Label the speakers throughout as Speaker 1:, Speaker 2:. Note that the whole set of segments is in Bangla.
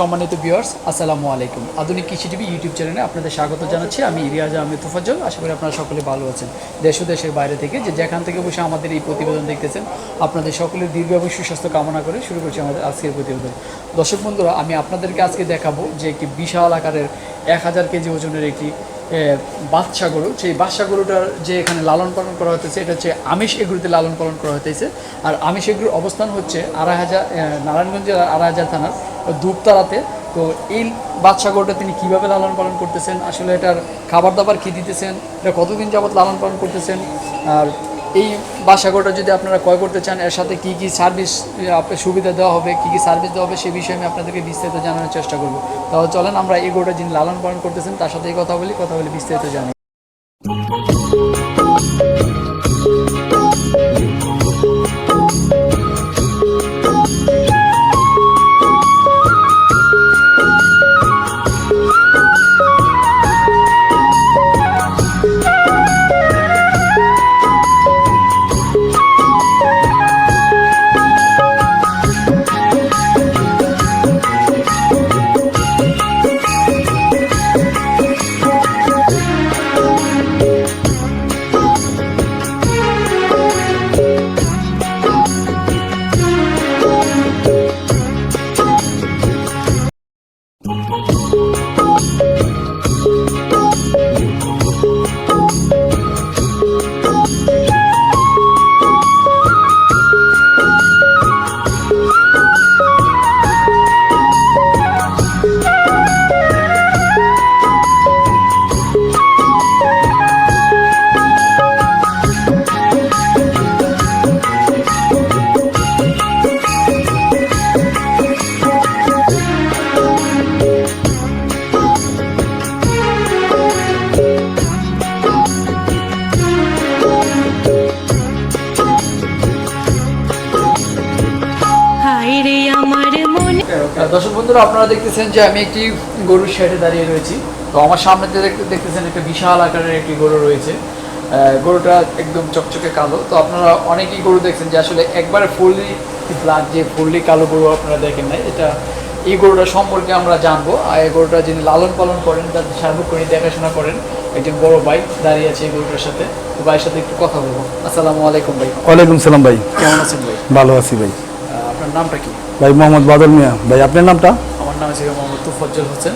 Speaker 1: সম্মানিত ভিউয়ার্স আসসালামু আলাইকুম। আধুনিক কৃষি টিভি ইউটিউব চ্যানেলে আপনাদের স্বাগত জানাচ্ছি। আমি ইরিয়াজ আহমেদ তুফাজ্জল। আশা করি আপনারা সকলে ভালো আছেন। দেশ ও দেশের বাইরে থেকে যে যেখান থেকে বসে আমাদের এই প্রতিবেদন দেখতেছেন, আপনাদের সকলের দীর্ঘ এবং সুস্বাস্থ্য কামনা করে শুরু করছি আমাদের আজকের প্রতিবেদন। দর্শক বন্ধুরা, আমি আপনাদেরকে আজকে দেখাবো যে একটি বিশাল আকারের এক হাজার কেজি ওজনের একটি বাদশা গরু সেই বাদশা গরুটার যে এখানে লালন পালন করা হতেছে এটা হচ্ছে আমিষ এগুলোতে লালন পালন করা হতেছে আর আমিষ এগুলোর অবস্থান হচ্ছে আড়াই হাজার নারায়ণগঞ্জ জেলার আড়াই হাজার থানার ধূপতারাতে তো এই বাচ্চা গরুটা তিনি কীভাবে লালন পালন করতেছেন? আসলে এটার খাবার দাবার কী দিতেছেন? এটা কতদিন যাবত লালন পালন করতেছেন? আর এই বাসা গরুটা যদি আপনারা ক্রয় করতে চান, এর সাথে কী কী সার্ভিস আপনার সুবিধা দেওয়া হবে, কী কী সার্ভিস দেওয়া হবে, সে বিষয়ে আমি আপনাদেরকে বিস্তারিত জানানোর চেষ্টা করব। তাহলে চলেন আমরা এই গরুটা যিনি লালন পালন করতেছেন, তার সাথেই কথা বলি, কথা বলে বিস্তারিত জানি। বন্ধুরা আপনারা দেখতেছেন যে আমি একটি গরুর শেডে দাঁড়িয়ে রয়েছি। তো আমার সামনে দেখতেছেন একটা বিশাল আকারের একটি গরু রয়েছে। গরুটা একদম চকচকে কালো। তো আপনারা অনেকেই গরু দেখছেন যে আসলে একবারে ফুললি ব্ল্যাক যে ফুললি কালো গরু আপনারা দেখেন নাই এটা এই গরুটা সম্পর্কে আমরা জানব। আর এই গরুটা যিনি লালন পালন করেন তার সার্বক্ষণিক দেখাশোনা করেন একজন বড় ভাই দাঁড়িয়ে আছে এই গরুটার সাথে। তো ভাইয়ের সাথে একটু কথা বলব। আসসালামু আলাইকুম ভাই।
Speaker 2: ওয়ালাইকুম সালাম ভাই।
Speaker 1: কেমন আছেন ভাই?
Speaker 2: ভালো আছি ভাই।
Speaker 1: আপনার নামটা কি?
Speaker 2: ভাই মোহাম্মদ বাদল মিয়া। ভাই আপনার নামটা?
Speaker 1: আমার নাম হচ্ছে মোহাম্মদ তুফজ্জল হোসেন।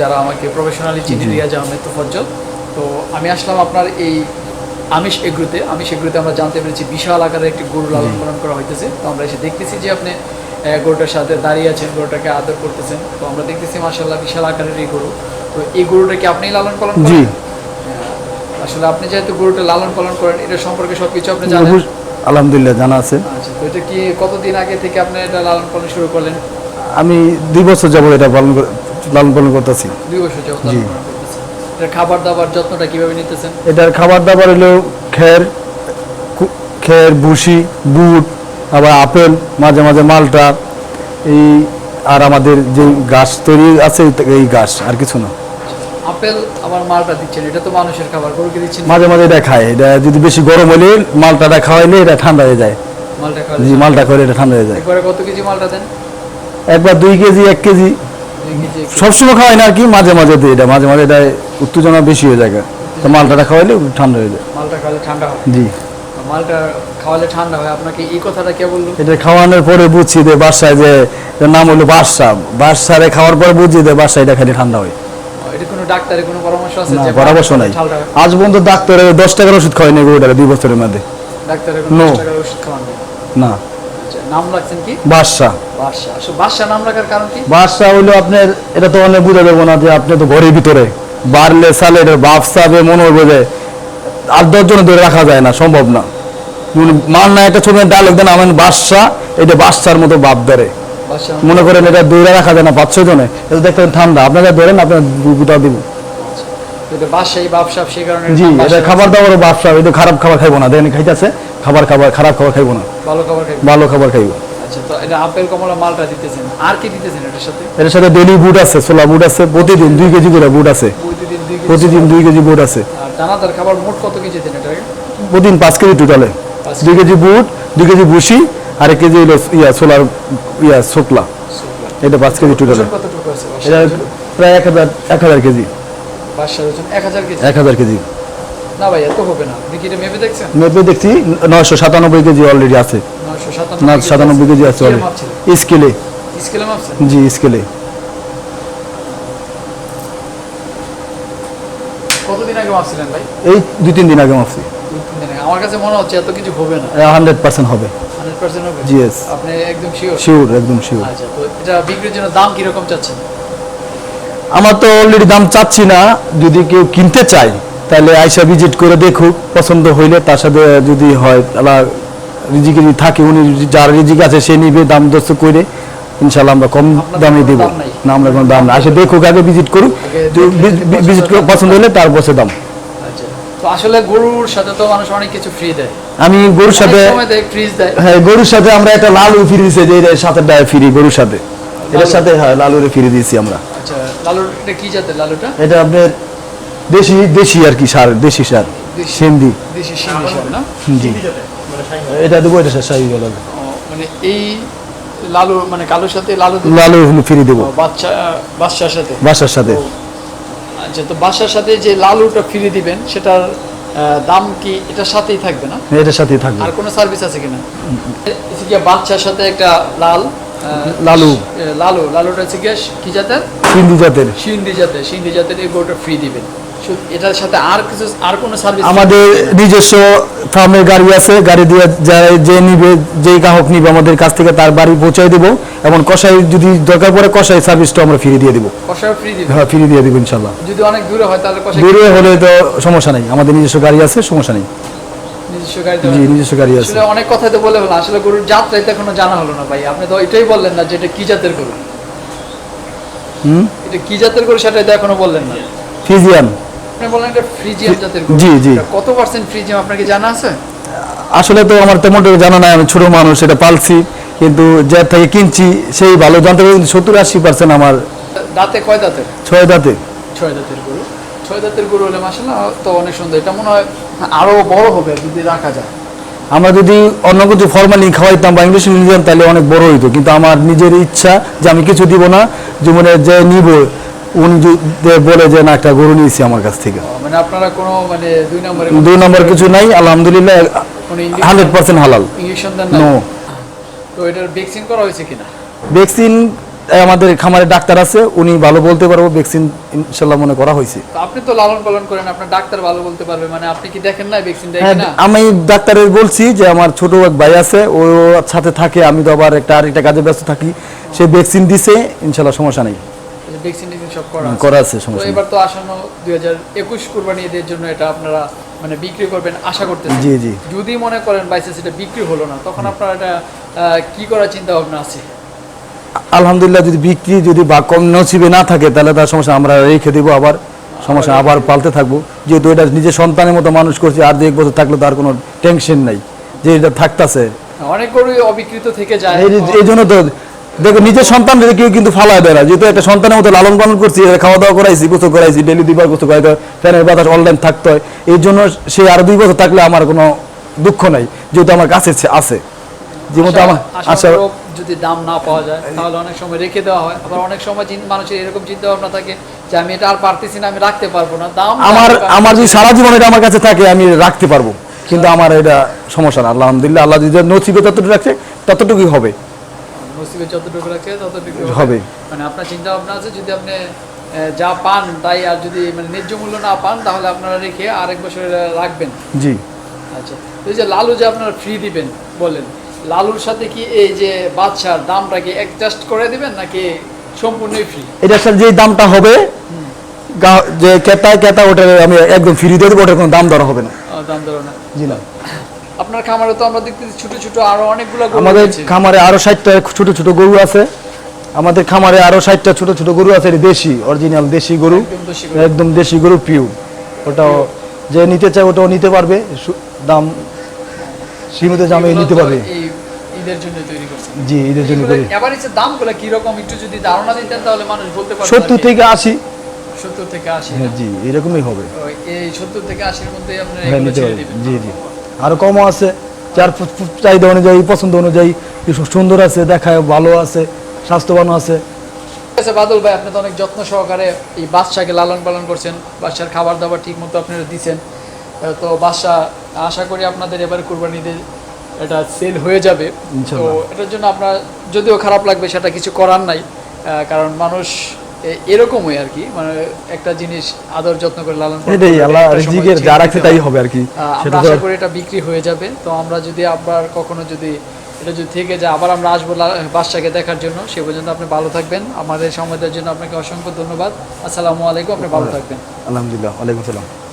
Speaker 1: যারা আমাকে প্রফেশনালি চিনি রিয়াজ আহমেদ তুফজ্জল। তো আমি আসলাম আপনার এই আমিষ এগ্রুতে। আমিষ এগ্রুতে আমরা জানতে পেরেছি বিশাল আকারের একটি গরু লালন পালন করা হইতেছে। তো আমরা এসে দেখতেছি যে আপনি গরুটার সাথে দাঁড়িয়ে আছেন গরুটাকে আদর করতেছেন। তো আমরা দেখতেছি মাসাল্লাহ বিশাল আকারের এই গরু। তো এই গরুটাকে আপনি লালন পালন করেন? আসলে আপনি যেহেতু গরুটা লালন পালন করেন এটা সম্পর্কে সবকিছু আপনি জানেন?
Speaker 2: আলহামদুলিল্লাহ জানা আছে।
Speaker 1: আচ্ছা তো এটা কি কতদিন আগে থেকে আপনি এটা লালন পালন শুরু করলেন?
Speaker 2: আমি দুই বছর যাব এটা পালন লালন পালন করতেছি।
Speaker 1: দুই বছর যাবত
Speaker 2: জি।
Speaker 1: খাবার দাবার যত্নটা কীভাবে নিতেছেন?
Speaker 2: এটার খাবার দাবার হলো খের খের ভুসি বুট আবার আপেল মাঝে মাঝে মালটা এই আর আমাদের যে গাছ তৈরি আছে এই- গাছ আর কিছু না।
Speaker 1: আপেল আবার মালটা দিচ্ছেন এটা তো মানুষের খাবার গরুকে দিচ্ছেন
Speaker 2: মাঝে মাঝে এটা খায় এটা যদি বেশি গরম হলে মালটাটা খাওয়াইলে এটা ঠান্ডা হয়ে যায়।
Speaker 1: মালটা
Speaker 2: জি
Speaker 1: খাওয়ালে
Speaker 2: মালটা খাওয়াইলে এটা ঠান্ডা হয়ে যায়।
Speaker 1: একবারে কত কেজি মালটা দেন?
Speaker 2: একবার দুই কেজি এক কেজি। সবসময় খাওয়াই না আর কি মাঝে মাঝে দিই এটা মাঝে মাঝে এটা উত্তেজনা বেশি হয়ে যায়। তো মালটাটা খাওয়াইলে ঠান্ডা হয়ে যায়।
Speaker 1: মালটা খাওয়ালে ঠান্ডা হয়।
Speaker 2: জি।
Speaker 1: মালটা খাওয়ালে ঠান্ডা হয় আপনাকে এই কথাটা কে বলল?
Speaker 2: এটা খাওয়ানোর পরে বুঝছি যে বাসায় যে নাম হলো বাদশা। বাদশারে খাওয়ার পরে বুঝছি যে বাসা এটা খালি ঠান্ডা হয়।
Speaker 1: ডাক্তারের পরামর্শ আছে
Speaker 2: না পরামর্শ নাই। আজ পর্যন্ত ডাক্তারে দশ টাকার ওষুধ খাওয়াই নেই দুই বছরের মধ্যে।
Speaker 1: ডাক্তারের
Speaker 2: না।
Speaker 1: নাম রাখছেন কি?
Speaker 2: বাদশা।
Speaker 1: বাদশা। আসলে নাম রাখার কারণ কি?
Speaker 2: আপনার এটা তো অনেক বুঝে না যে আপনি তো ঘরের ভিতরে। বাড়লে সালে এটা বাপ সাবে মনে হবে যে আট দশ ধরে রাখা যায় না সম্ভব না। মার ডায়লগ দেন আমার এটা বাদশার মতো বাপ ধরে। মনে করেন এটা দৌড়ে রাখা যায় না পাঁচ ছয় জনে। এটা দেখতে ঠান্ডা। আপনারা ধরেন আপনার দিব।
Speaker 1: বাদশাহী
Speaker 2: জি এটা
Speaker 1: বাদশা।
Speaker 2: খাবার এটা খারাপ খাবার খাইবো না। দেখেন খাইতেছে খাবার খাবার খারাপ খাবার খাইবো না।
Speaker 1: ভালো খাবার খাইবে।
Speaker 2: ভালো খাবার খাইবো।
Speaker 1: আচ্ছা তো এটা আপেল কমলা মালটা দিতেছেন। আর কি দিতেছেন এটার সাথে?
Speaker 2: এর সাথে ডেলি বুট আছে ছোলা বুট আছে প্রতিদিন দুই কেজি করে বুট আছে।
Speaker 1: প্রতিদিন দুই কেজি
Speaker 2: প্রতিদিন দুই কেজি বুট আছে।
Speaker 1: আর দানাদার খাবার মোট কত কেজি দেন এটাকে
Speaker 2: প্রতিদিন পাঁচ কেজি টোটালে।
Speaker 1: পাঁচ
Speaker 2: কেজি। বুট দুই কেজি ভুসি আর এক কেজি হলো ইয়া ছোলার ইয়া শুকলা এটা পাঁচ কেজি টোটাল।
Speaker 1: ওজন কতটুকু আছে
Speaker 2: এটা প্রায় কেজি।
Speaker 1: বাসার ওজন এক হাজার কেজি?
Speaker 2: এক হাজার কেজি।
Speaker 1: না ভাই এত হবে না। আপনি কি এটা মেপে দেখছেন?
Speaker 2: মেপে দেখছি নয়শো সাতানব্বই কেজি অলরেডি আছে।
Speaker 1: নয়শো
Speaker 2: না সাতানব্বই কেজি আছে। অলরেডি স্কেলে
Speaker 1: স্কেলে মাপছেন?
Speaker 2: জি স্কেলে
Speaker 1: কতদিন আগে মাপছিলেন ভাই?
Speaker 2: এই দুই তিন দিন আগে মাপছি।
Speaker 1: দুই তিন দিন আগে। আমার কাছে মনে হচ্ছে এত কিছু হবে না।
Speaker 2: হান্ড্রেড পার্সেন্ট হবে। জি.
Speaker 1: আপনি একদম শিওর
Speaker 2: শিওর একদম শিওর
Speaker 1: আচ্ছা তো এটা বিক্রির জন্য দাম চাচ্ছেন?
Speaker 2: আমার তো অলরেডি দাম চাচ্ছি না। যদি কেউ কিনতে চায় তাহলে আইসা ভিজিট করে দেখুক পছন্দ হইলে তার সাথে যদি হয় তাহলে রিজিকে যদি থাকে উনি যার রিজিক আছে সে নিবে দাম দস্ত করে ইনশাল্লাহ আমরা কম দামে দেবো। না আমরা কোনো দাম না আসে দেখুক আগে ভিজিট করুক ভিজিট করে পছন্দ হলে তার বসে দাম।
Speaker 1: আচ্ছা। আসলে গরুর সাথে তো মানুষ অনেক কিছু ফ্রি দেয়।
Speaker 2: আমি গরুর সাথে
Speaker 1: অনেক সময় দেয় ফ্রিজ দেয়।
Speaker 2: হ্যাঁ গরুর সাথে আমরা একটা লালু ফ্রি দিয়েছি যে এর সাথে ডায় ফ্রি গরুর সাথে। সাথে হ্যাঁ লালুরে ফ্রি দিয়েছি আমরা।
Speaker 1: আচ্ছা লালুর এটা কি জাতের লালুটা?
Speaker 2: এটা আপনার দেশি দেশি আর কি সার দেশি সার সেন্দি।
Speaker 1: দেশি সার। না?
Speaker 2: জি। এটা দেবো এটা লালু
Speaker 1: ও, মানে এই লালু মানে কালোর সাথে লালু
Speaker 2: লালু হলো ফ্রি দেবো।
Speaker 1: বাচ্চা বাচ্চার সাথে?
Speaker 2: বাসার সাথে।
Speaker 1: আচ্ছা তো বাচ্চার সাথে যে লালুটা ফ্রি দিবেন সেটার দাম কি এটার সাথেই থাকবে না?
Speaker 2: এটার সাথেই থাকবে।
Speaker 1: আর কোনো সার্ভিস আছে কিনা? বাচ্চার সাথে একটা লাল
Speaker 2: লালু।
Speaker 1: লালু। লালুটা হচ্ছে গিয়ে কি জাতের?
Speaker 2: সিন্ধি জাতের।
Speaker 1: সিন্ধি জাতের সিন্ধি জাতের এই গরুটা ফ্রি দিবেন। এটার সাথে আর কিছু আর কোনো সার্ভিস
Speaker 2: আমাদের নিজস্ব ফার্মের গাড়ি আছে গাড়ি দিয়ে যারা যে নিবে যেই গ্রাহক নিবে আমাদের কাছ থেকে তার বাড়ি পৌঁছাই দেবো এবং কষাই যদি দরকার পড়ে কষাই সার্ভিসটা আমরা ফ্রি দিয়ে দেবো।
Speaker 1: কষায় ফ্রি দিবেন
Speaker 2: হ্যাঁ ফ্রি দিয়ে দেবো ইনশাল্লাহ।
Speaker 1: যদি অনেক দূরে হয় তাহলে কষায়
Speaker 2: দূরে হলে তো সমস্যা নেই আমাদের নিজস্ব গাড়ি আছে সমস্যা নেই।
Speaker 1: নিজস্ব গাড়ি
Speaker 2: জি নিজস্ব গাড়ি আছে।
Speaker 1: অনেক কথাই তো বলে হলো আসলে গরুর জাতটাই তো এখনও জানা হলো না ভাই। আপনি তো এটাই বললেন না যে এটা কি জাতের গরু?
Speaker 2: হুম?
Speaker 1: এটা কি জাতের গরু সেটাই তো এখনও বললেন না।
Speaker 2: ফিজিয়ান।
Speaker 1: আপনি বললেন এটা ফ্রিজিয়াম জাতের গরু।
Speaker 2: জি, জি।
Speaker 1: কত পার্সেন্ট ফ্রিজিয়াম আপনার কি জানা আছে?
Speaker 2: আসলে তো আমার তেমন জানা নাই আমি ছোট মানুষ এটা পালছি কিন্তু যার থেকে কিনছি সেই ভালো জানতে পারি সত্তর আশি পার্সেন্ট আমার
Speaker 1: দাঁতে কয় দাঁতের
Speaker 2: ছয় দাঁতে।
Speaker 1: ছয় দাঁতের গরু। ছয় দাঁতের গরু হলে মাসাল্লাহ তো অনেক সুন্দর। এটা মনে হয় আরও বড় হবে যদি রাখা যায়।
Speaker 2: আমরা যদি অন্য কিছু ফরমালিন খাওয়াইতাম বা ইংলিশ নিতাম তাহলে অনেক বড় হইতো। কিন্তু আমার নিজের ইচ্ছা যে আমি কিছু দিব না জীবনে যে নিব উনি বলে যে না একটা গরু নিয়েছি আমার কাছ থেকে।
Speaker 1: মানে আপনারা কোনো মানে দুই নম্বরে
Speaker 2: দুই নম্বর কিছু নাই আলহামদুলিল্লাহ হান্ড্রেড পার্সেন্ট হালাল।
Speaker 1: ইঞ্জেকশন দেন
Speaker 2: নো
Speaker 1: তো এটার ভ্যাকসিন করা হয়েছে কিনা?
Speaker 2: ভ্যাকসিন আমাদের খামারে ডাক্তার আছে উনি ভালো বলতে পারব ভ্যাকসিন ইনশাল্লাহ মনে করা হয়েছে।
Speaker 1: আপনি তো লালন পালন করেন আপনার ডাক্তার ভালো বলতে পারবে মানে আপনি কি দেখেন না ভ্যাকসিন দেয়
Speaker 2: হ্যাঁ আমি ডাক্তারের বলছি যে আমার ছোট এক ভাই আছে ও সাথে থাকে আমি তো আবার একটা আরেকটা কাজে ব্যস্ত থাকি সে ভ্যাকসিন দিছে ইনশাল্লাহ সমস্যা নেই।
Speaker 1: ভ্যাকসিন টেকসিন সব করা আছে।
Speaker 2: করা আছে সমস্যা
Speaker 1: এবার তো কোরবানি ঈদের জন্য এটা আপনারা মানে বিক্রি করবেন আশা
Speaker 2: জি, জি।
Speaker 1: যদি মনে করেন বিক্রি হলো না তখন আপনার এটা কি করার চিন্তা ভাবনা আছে?
Speaker 2: আলহামদুলিল্লাহ যদি বিক্রি যদি বা কম নসিবে না থাকে তাহলে তার সমস্যা আমরা রেখে দিব আবার। সমস্যা আবার পালতে থাকব। যেহেতু এটা নিজের সন্তানের মতো মানুষ করছি আর দু এক বছর থাকলে তার কোনো টেনশন নাই। যে এটা থাকতেছে।
Speaker 1: অনেক গরুই অবিকৃত থেকে যায়।
Speaker 2: এই জন্য তো দেখো নিজের সন্তান কেউ কিন্তু ফালায় দেয় না। যেহেতু একটা সন্তানের মতো লালন পালন করছি খাওয়া দাওয়া করাইছি গোসল করাইছি ডেলি দুইবার গোসল করাইতে হয় ফ্যানের বাতাস অনলাইন থাকতে হয়। এই জন্য সে আরও দুই বছর থাকলে আমার কোনো দুঃখ নাই যেহেতু আমার কাছে আছে। যেমন আমার আচ্ছা,
Speaker 1: আশা যদি দাম না পাওয়া যায় তাহলে অনেক সময় রেখে দেওয়া হয়। আবার অনেক সময় চিন- মানুষের এরকম চিন্তা ভাবনা থাকে যে আমি এটা আর পারতেছি না আমি রাখতে পারব না। দাম
Speaker 2: আমার আমার যদি সারা জীবন এটা আমার কাছে থাকে আমি রাখতে পারব। কিন্তু আমার এটা সমস্যা না। আলহামদুলিল্লাহ আল্লাহ যদি নসিবে যতটুকু রাখছে ততটুকুই হবে।
Speaker 1: নসিবে যতটুকু রাখে ততটুকু
Speaker 2: হবে।
Speaker 1: মানে আপনার চিন্তা ভাবনা আছে যদি আপনি যা পান তাই আর যদি মানে ন্যায্য মূল্য না পান তাহলে আপনারা রেখে আরেক বছর রাখবেন।
Speaker 2: জি।
Speaker 1: আচ্ছা এই যে লালু যে আপনারা ফ্রি দিবেন বলেন লালুর সাথে কি এই যে বাচ্চার দামটা কি অ্যাডজাস্ট করে দিবেন নাকি সম্পূর্ণই ফ্রি
Speaker 2: এটার সাথে যে দামটা হবে যে ক্রেতা ক্রেতা ওটা আমি একদম ফ্রি দিয়ে দেবো ওটার কোনো দাম দর হবে না।
Speaker 1: দাম ধরো না।
Speaker 2: জি না।
Speaker 1: আপনার খামারে তো আমরা দেখতেছি ছোট ছোট আরও অনেকগুলো
Speaker 2: আমাদের খামারে আরও ষাটটা ছোট ছোট গরু আছে। আমাদের খামারে আরও ষাটটা ছোট ছোট গরু আছে দেশি অরিজিনাল দেশি গরু।
Speaker 1: একদম দেশি গরু।
Speaker 2: পিউ ওটাও যে নিতে চায় ওটাও নিতে পারবে। দাম সীমিত দামে নিতে পারবে। জি ঈদের জন্য করি
Speaker 1: দামগুলো কি রকম একটু যদি ধারণা দিতেন তাহলে মানুষ বলতে পারতো
Speaker 2: সত্তর থেকে আশি।
Speaker 1: সত্তর থেকে আশি
Speaker 2: হ্যাঁ জি এরকমই হবে।
Speaker 1: এই সত্তর থেকে আশির মধ্যে আপনারা
Speaker 2: জি জি। আরও কমও আছে। যার চাহিদা অনুযায়ী পছন্দ অনুযায়ী সুন্দর আছে দেখায় ভালো আছে স্বাস্থ্যবান আছে।
Speaker 1: আছে বাদল ভাই আপনি তো অনেক যত্ন সহকারে এই বাচ্চাকে লালন পালন করছেন বাচ্চার খাবার দাবার ঠিক মতো আপনারা দিচ্ছেন তো বাচ্চা আশা করি আপনাদের এবার কুরবানিতে এটা সেল হয়ে যাবে। তো এটার জন্য আপনার যদিও খারাপ লাগবে সেটা কিছু করার নাই। কারণ মানুষ এরকমই আর কি মানে একটা জিনিস আদর যত্ন করে লালন
Speaker 2: এটাই আল্লাহ রিজিকের যা রাখছে তাই হবে আর কি। সেটা
Speaker 1: আশা করি এটা বিক্রি হয়ে যাবে। তো আমরা যদি আবার কখনো যদি এটা যদি থেকে যায় আবার আমরা আসব বাদশাকে দেখার জন্য। সে পর্যন্ত আপনি ভালো থাকবেন। আমাদের সময় দেওয়ার জন্য আপনাকে অসংখ্য ধন্যবাদ। আসসালামু আলাইকুম আপনি ভালো থাকবেন।
Speaker 2: আলহামদুলিল্লাহ ওয়ালাইকুম সালাম